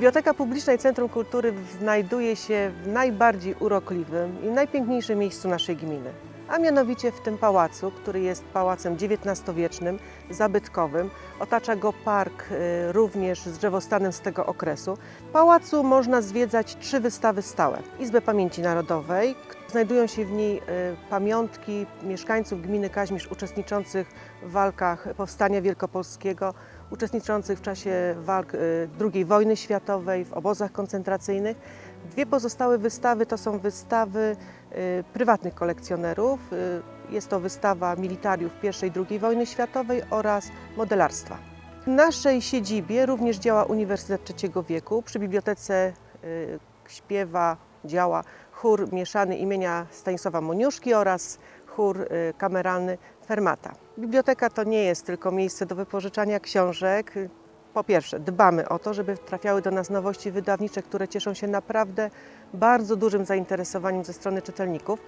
Biblioteka Publiczna i Centrum Kultury znajduje się w najbardziej urokliwym i najpiękniejszym miejscu naszej gminy. A mianowicie w tym pałacu, który jest pałacem XIX-wiecznym, zabytkowym. Otacza go park y, również z drzewostanem z tego okresu. W pałacu można zwiedzać trzy wystawy stałe. Izbę Pamięci Narodowej, znajdują się w niej y, pamiątki mieszkańców gminy Kaźmierz uczestniczących w walkach Powstania Wielkopolskiego, uczestniczących w czasie walk y, II wojny światowej, w obozach koncentracyjnych. Dwie pozostałe wystawy to są wystawy y, prywatnych kolekcjonerów. Y, Jest to wystawa militariów I i II wojny światowej oraz modelarstwa. W naszej siedzibie również działa Uniwersytet Trzeciego Wieku. Przy bibliotece y, śpiewa, działa chór mieszany imienia Stanisława Moniuszki oraz chór kameralny Fermata. Biblioteka to nie jest tylko miejsce do wypożyczania książek. Po pierwsze, dbamy o to, żeby trafiały do nas nowości wydawnicze, które cieszą się naprawdę bardzo dużym zainteresowaniem ze strony czytelników,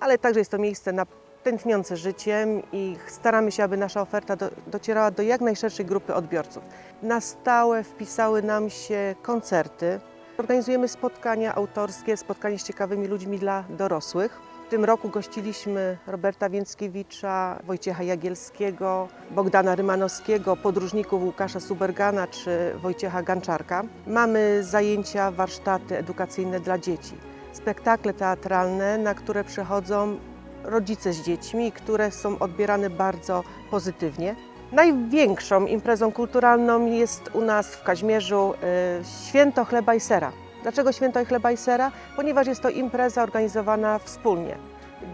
ale także jest to miejsce na tętniące życiem i staramy się, aby nasza oferta do, docierała do jak najszerszej grupy odbiorców. Na stałe wpisały nam się koncerty. Organizujemy spotkania autorskie, spotkania z ciekawymi ludźmi dla dorosłych. W tym roku gościliśmy Roberta Więckiewicza, Wojciecha Jagielskiego, Bogdana Rymanowskiego, podróżników Łukasza Subergana czy Wojciecha Ganczarka. Mamy zajęcia, warsztaty edukacyjne dla dzieci, spektakle teatralne, na które przychodzą rodzice z dziećmi, które są odbierane bardzo pozytywnie. Największą imprezą kulturalną jest u nas w Kaźmierzu y, Święto Chleba i Sera. Dlaczego Święto Chleba i Sera? Ponieważ jest to impreza organizowana wspólnie.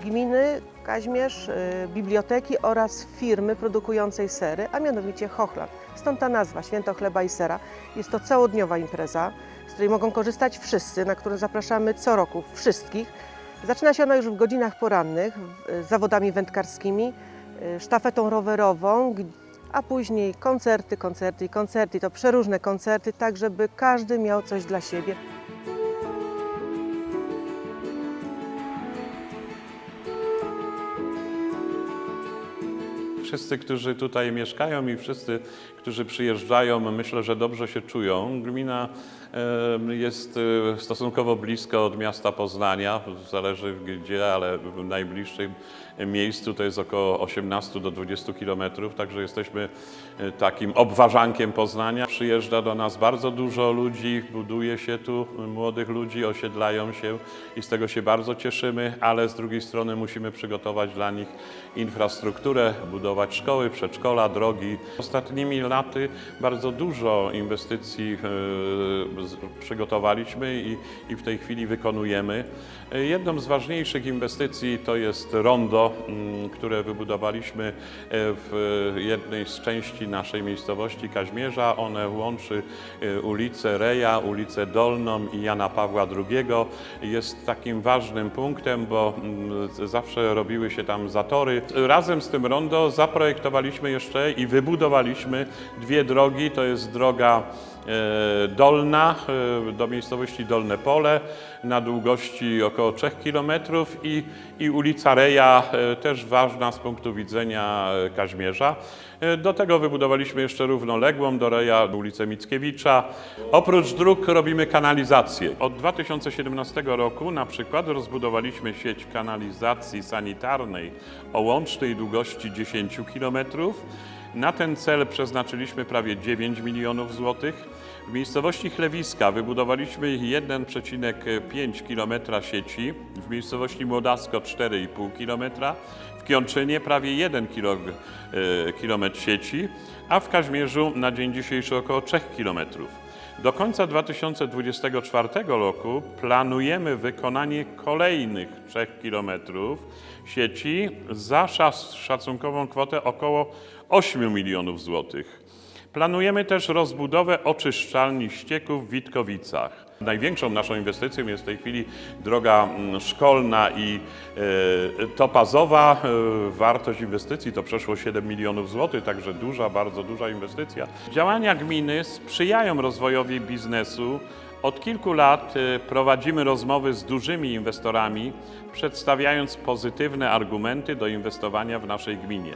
Gminy, Kaźmierz, y, biblioteki oraz firmy produkującej sery, a mianowicie Hochland. Stąd ta nazwa Święto Chleba i Sera. Jest to całodniowa impreza, z której mogą korzystać wszyscy, na którą zapraszamy co roku wszystkich. Zaczyna się ona już w godzinach porannych y, zawodami wędkarskimi, y, sztafetą rowerową, a później koncerty, koncerty i koncerty. To przeróżne koncerty, tak żeby każdy miał coś dla siebie. Wszyscy, którzy tutaj mieszkają i wszyscy, którzy przyjeżdżają, myślę, że dobrze się czują. Gmina jest e, stosunkowo blisko od miasta Poznania, zależy gdzie, ale w najbliższym miejscu to jest około 18 do 20 kilometrów, także jesteśmy e, takim obwarzankiem Poznania. Przyjeżdża do nas bardzo dużo ludzi, buduje się tu, młodych ludzi osiedlają się i z tego się bardzo cieszymy, ale z drugiej strony musimy przygotować dla nich infrastrukturę, budować szkoły, przedszkola, drogi. Ostatnimi laty bardzo dużo inwestycji przygotowaliśmy i, i w tej chwili wykonujemy. E, Jedną z ważniejszych inwestycji to jest rondo, mm, które wybudowaliśmy e, w jednej z części naszej miejscowości Kaźmierza. One łączy e, ulicę Reja, ulicę Dolną i Jana Pawła II. Jest takim ważnym punktem, bo mm, zawsze robiły się tam zatory. Razem z tym rondo zaprojektowaliśmy jeszcze i wybudowaliśmy dwie drogi. To jest droga Dolna e, do miejscowości Dolne Pole na długości około 3 km i, i ulica Reja, e, też ważna z punktu widzenia e, Kaźmierza. Do tego wybudowaliśmy jeszcze równoległą do Reja ulicę Mickiewicza. Oprócz dróg robimy kanalizację. Od 2017 roku na przykład rozbudowaliśmy sieć kanalizacji sanitarnej o łącznej długości 10 km. Na ten cel przeznaczyliśmy prawie 9 milionów złotych. W miejscowości Chlewiska wybudowaliśmy 1,5 km sieci, w miejscowości Młodasko 4,5 km, w Kionczynie prawie 1 kilo- e, sieci, a w Kaźmierzu na dzień dzisiejszy około 3 km. Do końca 2024 roku planujemy wykonanie kolejnych 3 km sieci za szac- szacunkową kwotę około 8 milionów złotych. Planujemy też rozbudowę oczyszczalni ścieków w Witkowicach. Największą naszą inwestycją jest w tej chwili droga mm, szkolna i e, topazowa. E, wartość inwestycji to przeszło 7 milionów złotych, także duża, bardzo duża inwestycja. Działania gminy sprzyjają rozwojowi biznesu. Od kilku lat e, prowadzimy rozmowy z dużymi inwestorami, przedstawiając pozytywne argumenty do inwestowania w naszej gminie.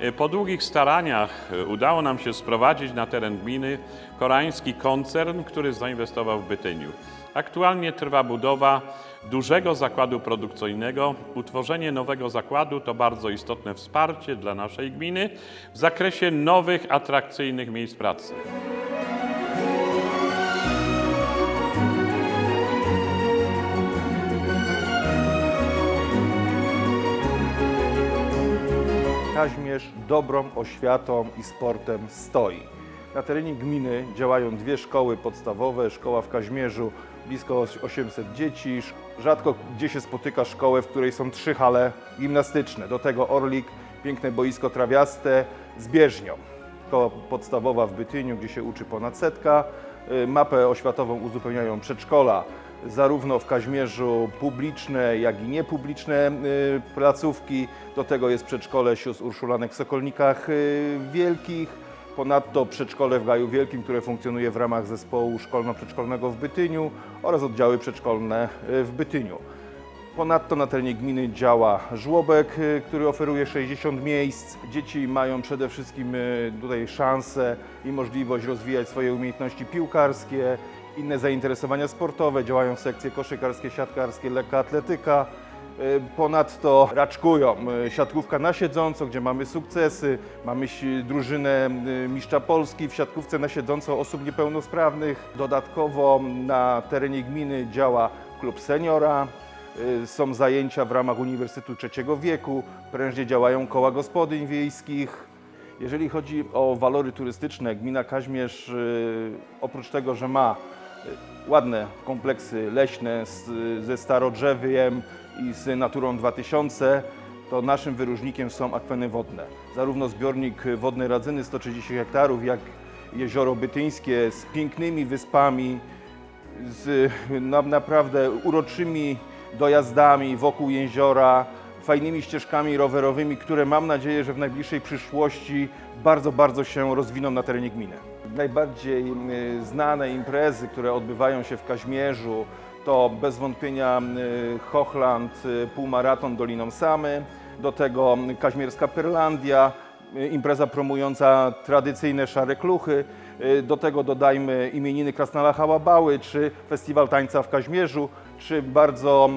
E, Po długich staraniach e, udało nam się sprowadzić na teren gminy koreański koncern, który zainwestował w Bytyniu. Aktualnie trwa budowa dużego zakładu produkcyjnego. Utworzenie nowego zakładu to bardzo istotne wsparcie dla naszej gminy w zakresie nowych, atrakcyjnych miejsc pracy. Kaźmierz dobrą oświatą i sportem stoi. Na terenie gminy działają dwie szkoły podstawowe, szkoła w Kaźmierzu, blisko 800 dzieci. Rzadko gdzie się spotyka szkołę, w której są trzy hale gimnastyczne. Do tego Orlik, piękne boisko trawiaste z bieżnią. Szkoła podstawowa w Bytyniu, gdzie się uczy ponad setka. Y, Mapę oświatową uzupełniają przedszkola, zarówno w Kaźmierzu publiczne, jak i niepubliczne y, placówki. Do tego jest przedszkole sióstr Urszulanek w Sokolnikach y, Wielkich. Ponadto przedszkole w Gaju Wielkim, które funkcjonuje w ramach zespołu szkolno-przedszkolnego w Bytyniu oraz oddziały przedszkolne y, w Bytyniu. Ponadto na terenie gminy działa żłobek, który oferuje 60 miejsc. Dzieci mają przede wszystkim tutaj szansę i możliwość rozwijać swoje umiejętności piłkarskie, inne zainteresowania sportowe, działają sekcje koszykarskie, siatkarskie, lekka atletyka. Y, Ponadto raczkują y, siatkówka na siedząco, gdzie mamy sukcesy, mamy drużynę mistrza Polski w siatkówce na siedząco osób niepełnosprawnych. Dodatkowo na terenie gminy działa klub seniora, y, są zajęcia w ramach Uniwersytetu Trzeciego Wieku, prężnie działają koła gospodyń wiejskich. Jeżeli chodzi o walory turystyczne, gmina Kaźmierz oprócz tego, że ma ładne kompleksy leśne z, ze starodrzewiem i z Naturą 2000, to naszym wyróżnikiem są akweny wodne. Zarówno zbiornik wodny Radzyny 130 hektarów, jak jezioro bytyńskie z pięknymi wyspami, z na, naprawdę uroczymi dojazdami wokół jeziora, fajnymi ścieżkami rowerowymi, które mam nadzieję, że w najbliższej przyszłości bardzo, bardzo się rozwiną na terenie gminy. Najbardziej y, znane imprezy, które odbywają się w Kaźmierzu, to bez wątpienia y, Hochland, y, półmaraton Doliną Samy, do tego Kaźmierska Perlandia, impreza promująca tradycyjne szare kluchy. Do tego dodajmy imieniny Krasnala Hałabały, czy festiwal tańca w Kaźmierzu, czy bardzo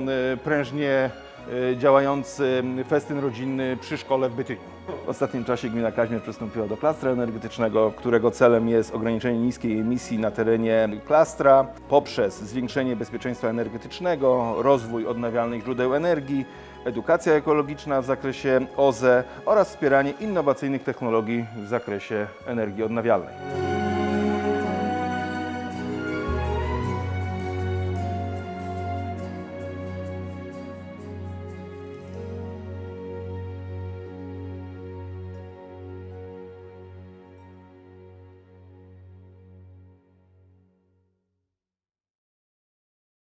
prężnie działający festyn rodzinny przy szkole w Bytyniu. W ostatnim czasie gmina Kaźmierz przystąpiła do klastra energetycznego, którego celem jest ograniczenie niskiej emisji na terenie klastra poprzez zwiększenie bezpieczeństwa energetycznego, rozwój odnawialnych źródeł energii, edukacja ekologiczna w zakresie OZE oraz wspieranie innowacyjnych technologii w zakresie energii odnawialnej.